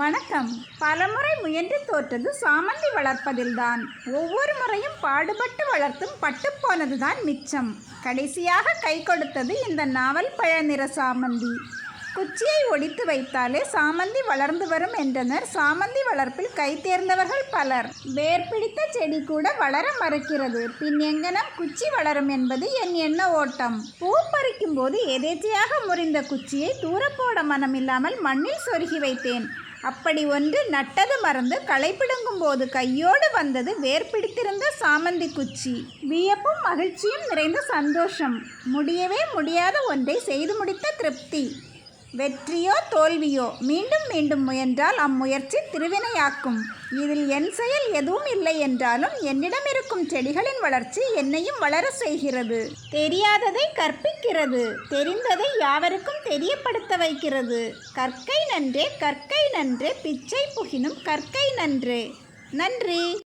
வணக்கம். பலமுறை முயன்று தோற்றது சாமந்தி வளர்ப்பதில்தான். ஒவ்வொரு முறையும் பாடுபட்டு வளர்த்தும் பட்டுப்போனதுதான் மிச்சம். கடைசியாக கை கொடுத்தது இந்த நாவல் பழ நிற சாமந்தி. குச்சியை ஒடித்து வைத்தாலே சாமந்தி வளர்ந்து வரும் என்றனர். சாமந்தி வளர்ப்பில் கை தேர்ந்தவர்கள் பலர். வேர் பிடித்த செடி கூட வளர மறுக்கிறது. பின் எங்கனம் குச்சி வளரும் என்பது என் எண்ண ஓட்டம். பூ பறிக்கும் போது எதேச்சையாக முறிந்த குச்சியை தூரப்போட மனமில்லாமல் மண்ணில் சொருகி வைத்தேன். அப்படி ஒன்று நட்டது மறந்து களைப்பிடுங்கும் போது கையோடு வந்தது வேர் பிடித்திருந்த சாமந்தி குச்சி. வியப்பும் மகிழ்ச்சியும் நிறைந்த சந்தோஷம். முடியவே முடியாத ஒன்றை செய்து முடித்த திருப்தி. வெற்றியோ தோல்வியோ மீண்டும் மீண்டும் முயன்றால் அம்முயற்சி திருவினையாக்கும். இதில் என் செயல் எதுவும் இல்லை என்றாலும் என்னிடம் இருக்கும் செடிகளின் வளர்ச்சி என்னையும் வளர செய்கிறது. தெரியாததை கற்பிக்கிறது. தெரிந்ததை யாவருக்கும் தெரியப்படுத்த வைக்கிறது. கற்கை நன்றே கற்கை நன்றே பிச்சை புகினும் கற்கை நன்றே. நன்றி.